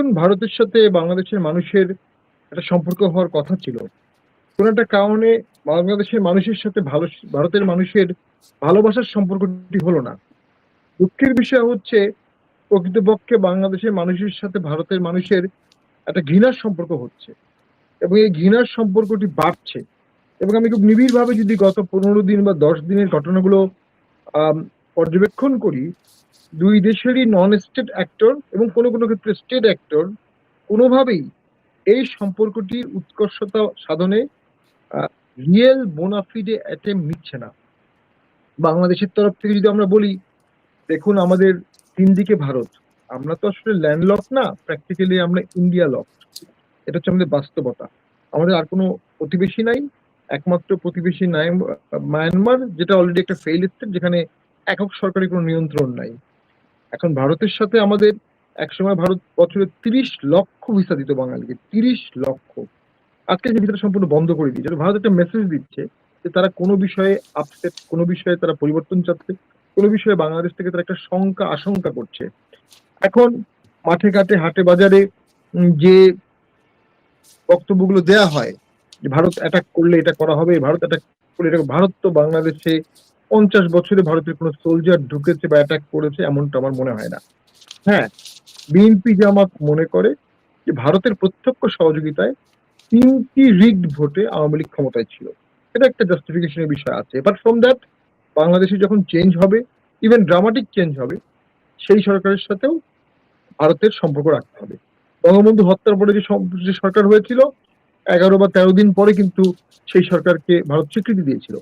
দেখুন ভারতের সাথে বাংলাদেশের মানুষের একটা সম্পর্ক হওয়ার কথা ছিল। কোন একটা কারণে বাংলাদেশের মানুষের সাথে ভালো, ভারতের মানুষের ভালোবাসার সম্পর্কটি হলো না। দুঃখের বিষয় হচ্ছে, প্রকৃতপক্ষে বাংলাদেশের মানুষের সাথে ভারতের মানুষের একটা ঘৃণার সম্পর্ক হচ্ছে এবং এই ঘৃণার সম্পর্কটি বাড়ছে। এবং আমি খুব নিবিড়ভাবে যদি গত পনেরো দিন বা দশ দিনের ঘটনাগুলো পর্যবেক্ষণ করি দুই দেশেরই নন স্টেট অ্যাক্টর এবং কোনো কোনো ক্ষেত্রে স্টেট অ্যাক্টর কোনোভাবেই এই সম্পর্কটির উৎকর্ষতা সাধনে রিয়েল বোনাফিডে অ্যাটেম্প নিচ্ছে না। বাংলাদেশের তরফ থেকে যদি আমরা বলি, দেখুন আমাদের তিন দিকে ভারত। আমরা তো আসলে ল্যান্ডলক না প্র্যাকটিক্যালি আমরা ইন্ডিয়া লক এটা হচ্ছে আমাদের বাস্তবতা। আমাদের আর কোনো প্রতিবেশী নাই, একমাত্র প্রতিবেশী নাই মায়ানমার যেটা অলরেডি একটা ফেইল স্টেট যেখানে একক সরকারি কোনো নিয়ন্ত্রণ নাই। এখন ভারতের সাথে আমাদের একসময় ভারত বছরে তিরিশ লক্ষ ভিসা দিত বাঙালিকে, তিরিশ লক্ষ। আজকে যে ভিসাটা সম্পূর্ণ বন্ধ করে দিয়েছে, ভারত একটা মেসেজ দিচ্ছে যে তারা কোনো বিষয়ে আপসেট কোনো বিষয়ে তারা পরিবর্তন চাচ্ছে, কোনো বিষয়ে বাংলাদেশ থেকে তারা একটা শঙ্কা, আশঙ্কা করছে। এখন মাঠে ঘাটে, হাটে বাজারে যে বক্তব্যগুলো দেয়া হয় যে ভারত অ্যাটাক করলে এটা করা হবে, ভারত অ্যাটাক করলে এটা ভারত তো বাংলাদেশে পঞ্চাশ বছরে ভারতের কোনো সোলজার ঢুকেছে বা অ্যাটাক করেছে এমনটা আমার মনে হয় না। হ্যাঁ বিএনপি জামাত মনে করে যে ভারতের প্রত্যক্ষ সহযোগিতায় তিনটি রিগড ভোটে আওয়ামী লীগ ক্ষমতায় ছিল। এটা একটা জাস্টিফিকেশনের বিষয় আছে। বাট ফ্রম দ্যাট বাংলাদেশে যখন চেঞ্জ হবে ইভেন ড্রামাটিক চেঞ্জ হবে, সেই সরকারের সাথেও ভারতের সম্পর্ক রাখতে হবে। বঙ্গবন্ধু হত্যার পরে যে সরকার হয়েছিল, এগারো বা তেরো দিন পরে কিন্তু সেই সরকারকে ভারত স্বীকৃতি দিয়েছিল।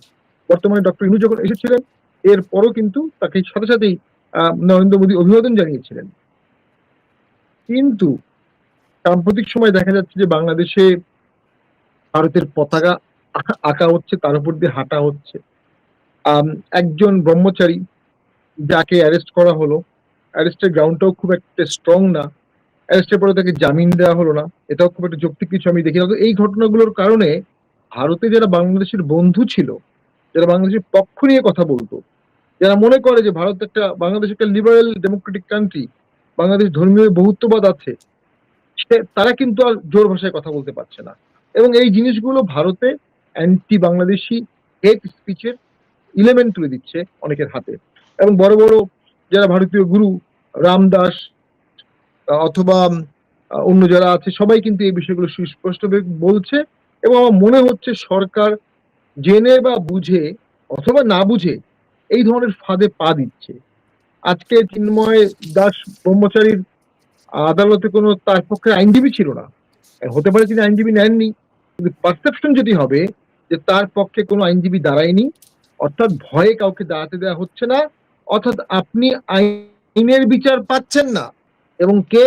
বর্তমানে ডক্টর ইনু যখন এসেছিলেন, এরপরও কিন্তু তাকে সাথে সাথেই নরেন্দ্র মোদী অভিবাদন জানিয়েছিলেন। কিন্তু সাম্প্রতিক সময় দেখা যাচ্ছে যে বাংলাদেশে ভারতের পতাকা আঁকা হচ্ছে, তার উপর দিয়ে হাঁটা হচ্ছে। একজন ব্রহ্মচারী যাকে অ্যারেস্ট করা হলো, অ্যারেস্টের গ্রাউন্ডটাও খুব একটা স্ট্রং না। অ্যারেস্টের পরে তাকে জামিন দেওয়া হলো না, এটাও খুব একটা যৌক্তিক কিছু আমি দেখি এই ঘটনাগুলোর কারণে ভারতে যারা বাংলাদেশের বন্ধু ছিল যারা বাংলাদেশের পক্ষ নিয়ে কথা বলতো, যারা মনে করে যে ভারত একটা বাংলাদেশ একটা লিবারেল ডেমোক্রেটিক কান্ট্রি বাংলাদেশ ধর্মীয় বহুত্ববাদ আছে, সে- তারা কিন্তু আর জোর ভাষায় কথা বলতে পারছে না। এবং এই জিনিসগুলো ভারতে অ্যান্টি বাংলাদেশি হেট স্পিচের ইলেমেন্ট তুলে দিচ্ছে অনেকের হাতে। এবং বড় বড় যারা ভারতীয় গুরু রামদাস অথবা অন্য যারা আছে, সবাই কিন্তু এই বিষয়গুলো সুস্পষ্টভাবে বলছে। এবং আমার মনে হচ্ছে সরকার জেনে বা বুঝে অথবা না বুঝে এই ধরনের ফাঁদে পা দিচ্ছে। আজকে চিন্ময় দাস ব্রহ্মচারীর আদালতে কোনো তার পক্ষে আইনজীবী ছিল না। হতে পারে তিনি আইনজীবী নেননি। কিন্তু পারসেপশন যেটি হবে যে তার পক্ষে কোনো আইনজীবী দাঁড়ায়নি, অর্থাৎ ভয়ে কাউকে দাঁড়াতে দেওয়া হচ্ছে না, অর্থাৎ আপনি আইনের বিচার পাচ্ছেন না, এবং কে?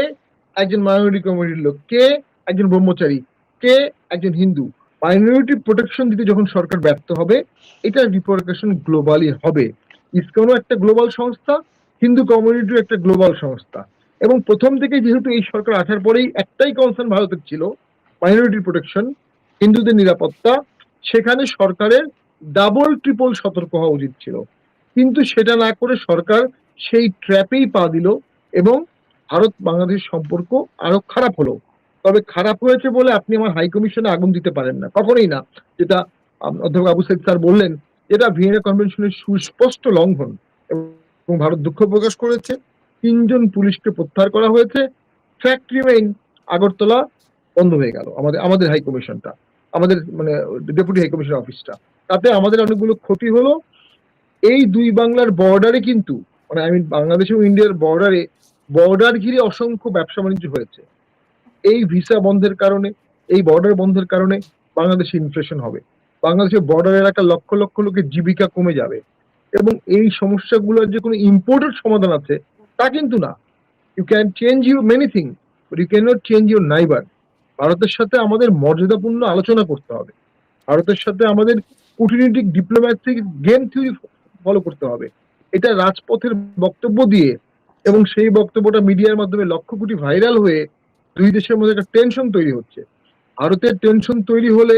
একজন মাইনরিটি কমিউনিটির লোক। কে? একজন ব্রহ্মচারী। কে? একজন হিন্দু। মাইনরিটি প্রোটেকশন দিতে যখন সরকার ব্যর্থ হবে এটা রিপ্রোটেকশন গ্লোবালি হবে। ইসকনও একটা গ্লোবাল সংস্থা, হিন্দু কমিউনিটিও একটা গ্লোবাল সংস্থা। এবং প্রথম থেকে যেহেতু এই সরকার আসার পরেই একটাই কনসার্ন ভারতের ছিল মাইনরিটি প্রোটেকশন হিন্দুদের নিরাপত্তা, সেখানে সরকারের ডাবল ট্রিপল সতর্ক হওয়া উচিত ছিল। কিন্তু সেটা না করে সরকার সেই ট্র্যাপেই পা দিল এবং ভারত বাংলাদেশ সম্পর্ক আরও খারাপ হলো। তবে খারাপ হয়েছে বলে আপনি আমার হাই কমিশনে আগুন দিতে পারেন না। কখনোই না। যেটা অধ্যাপক আবু সাইদ স্যার বললেন এটা ভিয়েনা কনভেনশনের সুস্পষ্ট লঙ্ঘন এবং ভারত দুঃখ প্রকাশ করেছে। তিনজন পুলিশকে প্রত্যাহার করা হয়েছে। ফ্যাক্ট রিমেইন আগরতলা বন্ধ হয়ে গেল। আমাদের আমাদের হাই কমিশনটা আমাদের মানে ডেপুটি হাই কমিশন অফিসটা তাতে আমাদের অনেকগুলো ক্ষতি হলো। এই দুই বাংলার বর্ডারে কিন্তু মানে আমি বাংলাদেশ এবং ইন্ডিয়ার বর্ডারে বর্ডার ঘিরে অসংখ্য ব্যবসা বাণিজ্য হয়েছে। এই ভিসা বন্ধের কারণে, এই বর্ডার বন্ধের কারণে বাংলাদেশে ইনফ্লেশন হবে। বাংলাদেশের বর্ডার এলাকার লক্ষ লক্ষ লোকের জীবিকা কমে যাবে। এবং এই সমস্যাগুলোর যে কোনো ইম্পোর্টেড সমাধান আছে, তা কিন্তু না। You can change you many thing you can not change your neighbour ভারতের সাথে আমাদের মর্যাদাপূর্ণ আলোচনা করতে হবে। ভারতের সাথে আমাদের কূটনীতিক ডিপ্লোম্যাটিক গেম থিওরি ফলো করতে হবে। এটা রাজপথের বক্তব্য দিয়ে এবং সেই বক্তব্যটা মিডিয়ার মাধ্যমে লক্ষ কোটি ভাইরাল হয়ে দুই দেশের মধ্যে একটা টেনশন তৈরি হচ্ছে। ভারতের টেনশন তৈরি হলে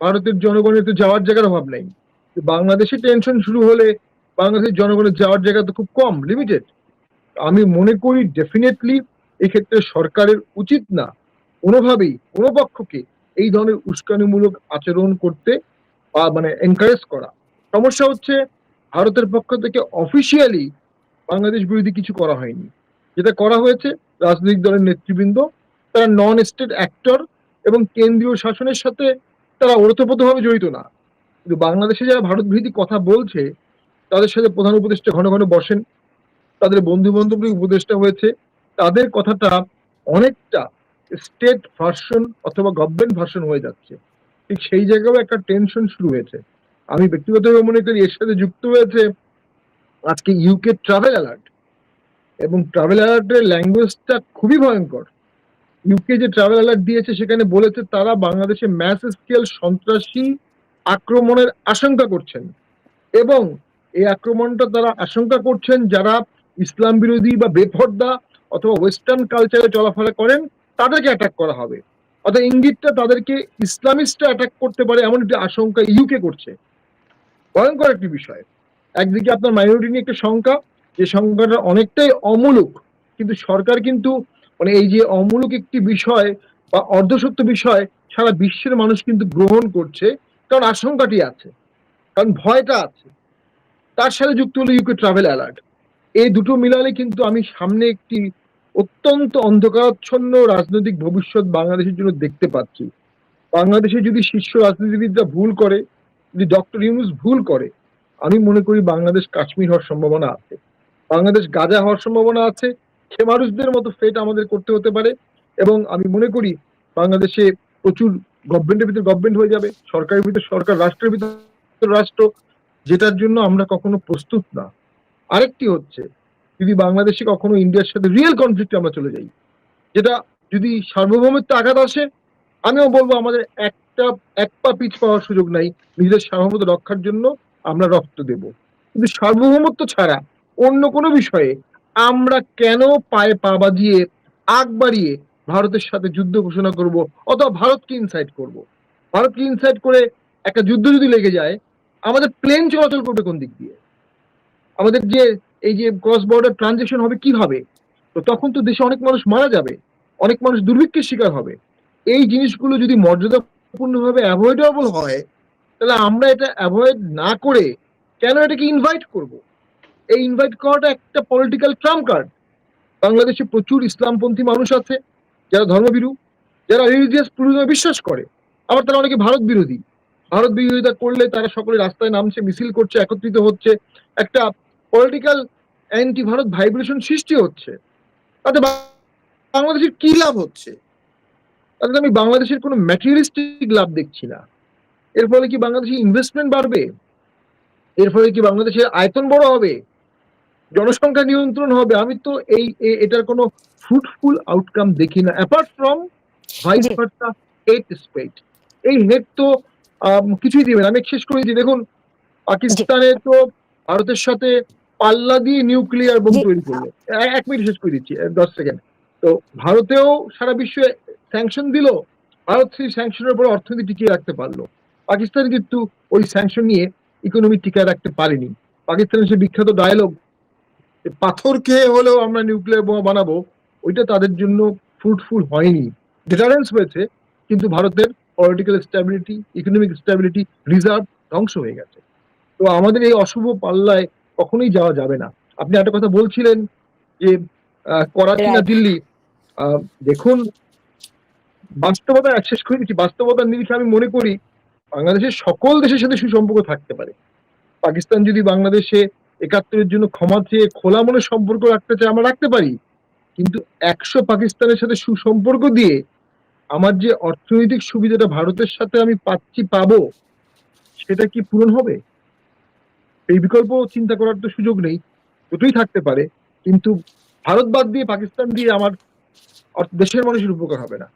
ভারতের জনগণের তো যাওয়ার জায়গার অভাব নেই। বাংলাদেশে টেনশন শুরু হলে বাংলাদেশের জনগণের যাওয়ার জায়গা তো খুব কম লিমিটেড আমি মনে করি ডেফিনেটলি এক্ষেত্রে সরকারের উচিত না কোনোভাবেই, কোনো পক্ষকে এই ধরনের উস্কানিমূলক আচরণ করতে বা মানে এনকারেজ করা। সমস্যা হচ্ছে ভারতের পক্ষ থেকে অফিসিয়ালি বাংলাদেশ বিরোধী কিছু করা হয়নি। যেটা করা হয়েছে রাজনৈতিক দলের নেতৃবৃন্দ তারা নন স্টেট অ্যাক্টর এবং কেন্দ্রীয় শাসনের সাথে তারা ওতপ্রোতভাবে জড়িত না। কিন্তু বাংলাদেশে যারা ভারত বিরোধী কথা বলছে, তাদের সাথে প্রধান উপদেষ্টা ঘন ঘন বসেন। তাদের বন্ধু বান্ধব উপদেষ্টা হয়েছে। তাদের কথাটা অনেকটা স্টেট ভার্সন অথবা গভর্নমেন্ট ভার্সন হয়ে যাচ্ছে। ঠিক সেই জায়গায়ও একটা টেনশন শুরু হয়েছে। আমি ব্যক্তিগতভাবে মনে করি এর সাথে যুক্ত হয়েছে আজকে ইউকে ট্রাভেল অ্যালার্ট এবং ট্রাভেল অ্যালার্টের ল্যাঙ্গুয়েজটা খুবই ভয়ঙ্কর। ইউকে যে ট্রাভেল অ্যালার্ট দিয়েছে, সেখানে বলেছে তারা বাংলাদেশে ম্যাস স্কেল সন্ত্রাসী আক্রমণের আশঙ্কা করছেন। এবং এই আক্রমণটা তারা আশঙ্কা করছেন যারা ইসলাম বিরোধী বা বেপর্দা অথবা ওয়েস্টার্ন কালচারে চলাফেরা করেন, তাদেরকে অ্যাটাক করা হবে। অর্থাৎ ইঙ্গিতটা তাদেরকে ইসলামিস্টরা অ্যাটাক করতে পারে এমন একটি আশঙ্কা ইউকে করছে। ভয়ঙ্কর একটি বিষয়। একদিকে আপনার মাইনরিটি নিয়ে একটা শঙ্কা, যে সংখ্যাটা অনেকটাই অমূলক, কিন্তু সরকার কিন্তু মানে এই যে অমূলক একটি বিষয় বা অর্ধসত্য বিষয় সারা বিশ্বের মানুষ কিন্তু গ্রহণ করছে, কারণ আশঙ্কাটি আছে, কারণ ভয়টা আছে। তার সাথে যুক্ত হলো ইউকে ট্রাভেল অ্যালার্ট এই দুটো মিলালে কিন্তু আমি সামনে একটি অত্যন্ত অন্ধকারাচ্ছন্ন রাজনৈতিক ভবিষ্যৎ বাংলাদেশের জন্য দেখতে পাচ্ছি। বাংলাদেশে যদি শীর্ষ রাজনীতিবিদরা ভুল করে, যদি ডক্টর ইউনুস ভুল করে, আমি মনে করি বাংলাদেশ কাশ্মীর হওয়ার সম্ভাবনা আছে। বাংলাদেশ গাজা হওয়ার সম্ভাবনা আছে খেমারুসদের মতো ফেট আমাদের করতে হতে পারে এবং আমি মনে করি বাংলাদেশে প্রচুর গভর্নমেন্টের ভিতরে গভর্নমেন্ট হয়ে যাবে, সরকারের ভিতরে সরকার, রাষ্ট্রের ভিতরে রাষ্ট্র, যেটার জন্য আমরা কখনো প্রস্তুত না। আরেকটি হচ্ছে, যদি বাংলাদেশে কখনো ইন্ডিয়ার সাথে রিয়েল কনফ্লিক্টে আমরা চলে যাই, যেটা যদি সার্বভৌমত্ব আঘাত আসে, আমিও বলব আমাদের একটা, এক পা পিছ পাওয়ার সুযোগ নাই, নিজেদের সার্বভৌমত্ব রক্ষার জন্য আমরা রক্ত দেব। কিন্তু সার্বভৌমত্ব ছাড়া অন্য কোনো বিষয়ে আমরা কেন পায়ে পা বাজিয়ে আগ বাড়িয়ে ভারতের সাথে যুদ্ধ ঘোষণা করব অথবা ভারতকে ইনসাইড করব? ভারতকে ইনসাইড করে একটা যুদ্ধ যদি লেগে যায়, আমাদের প্লেন চলাচল করবে কোন দিক দিয়ে? আমাদের যে, এই যে ক্রস বর্ডার ট্রানজেকশন হবে কীভাবে? তো তখন তো দেশে অনেক মানুষ মারা যাবে, অনেক মানুষ দুর্ভিক্ষের শিকার হবে। এই জিনিসগুলো যদি মর্যাদাপূর্ণভাবে অ্যাভয়েডেবল হয়, তাহলে আমরা এটা অ্যাভয়েড না করে কেন এটাকে ইনভাইট করব? এই ইনভাইট করাটা একটা পলিটিক্যাল ট্রাম্প কার্ড বাংলাদেশে প্রচুর ইসলামপন্থী মানুষ আছে, যারা ধর্মবিরু যারা রিলিজিয়াস প্লুরিজমে বিশ্বাস করে। আবার তারা অনেকে ভারত বিরোধী। ভারত বিরোধিতা করলে তারা সকলে রাস্তায় নামছে, মিছিল করছে, একত্রিত হচ্ছে। একটা পলিটিক্যাল অ্যান্টি ভারত ভাইব্রেশন সৃষ্টি হচ্ছে। তাতে বাংলাদেশের কি লাভ হচ্ছে? তাতে আমি বাংলাদেশের কোনো ম্যাটেরিয়ালিস্টিক লাভ দেখছি না। এর ফলে কি বাংলাদেশের ইনভেস্টমেন্ট বাড়বে? এর ফলে কি বাংলাদেশের আয়তন বড় হবে? জনসংখ্যা নিয়ন্ত্রণ হবে। আমি তো এই এটার কোনো ফ্রুটফুল আউটকাম দেখি না। অ্যাপার্ট ফ্রম ভাইস ভার্সা স্পেট এই হেট তো কিছুই দিবে আমি শেষ করে দিই দেখুন পাকিস্তানে তো ভারতের সাথে পাল্লা দিয়ে নিউক্লিয়ার বোম তৈরি করল। এক মিনিট শেষ করে দিচ্ছি দশ সেকেন্ড তো ভারতেও সারা বিশ্বে স্যাংশন দিল। ভারত সেই স্যাংশনের উপর অর্থনীতি টিকিয়ে রাখতে পারল। পাকিস্তান কিন্তু ওই স্যাংশন নিয়ে ইকোনমি টিকিয়ে রাখতে পারেনি। পাকিস্তানের সে বিখ্যাত ডায়লগ পাথর খেয়ে হলেও আমরা নিউক্লিয়ার বোমা বানাবো ওইটা তাদের জন্য ফ্রুটফুল হয়নি। ডিটারেন্স হয়েছে কিন্তু ভারতের political stability economic stability reserve ধ্বংস হয়ে গেছে। তো আমাদের এই অশুভ পাল্লায় কখনোই যাওয়া যাবে না। আপনি একটা কথা বলছিলেন যে করাচি না দিল্লি আহ, দেখুন বাস্তবতা শেষ করে দিচ্ছি। বাস্তবতার নিরিখে আমি মনে করি বাংলাদেশের সকল দেশের সাথে সুসম্পর্ক থাকতে পারে। পাকিস্তান যদি বাংলাদেশে একাত্তরের জন্য ক্ষমা চেয়ে খোলা মনে সম্পর্ক রাখতে চাই, আমরা রাখতে পারি। কিন্তু একশো পাকিস্তানের সাথে সুসম্পর্ক দিয়ে আমার যে অর্থনৈতিক সুবিধাটা ভারতের সাথে আমি পাচ্ছি, পাবো, সেটা কি পূরণ হবে? এই বিকল্প চিন্তা করার তো সুযোগ নেই দুটোই থাকতে পারে। কিন্তু ভারত বাদ দিয়ে পাকিস্তান দিয়ে আমার দেশের মানুষের উপকার হবে না।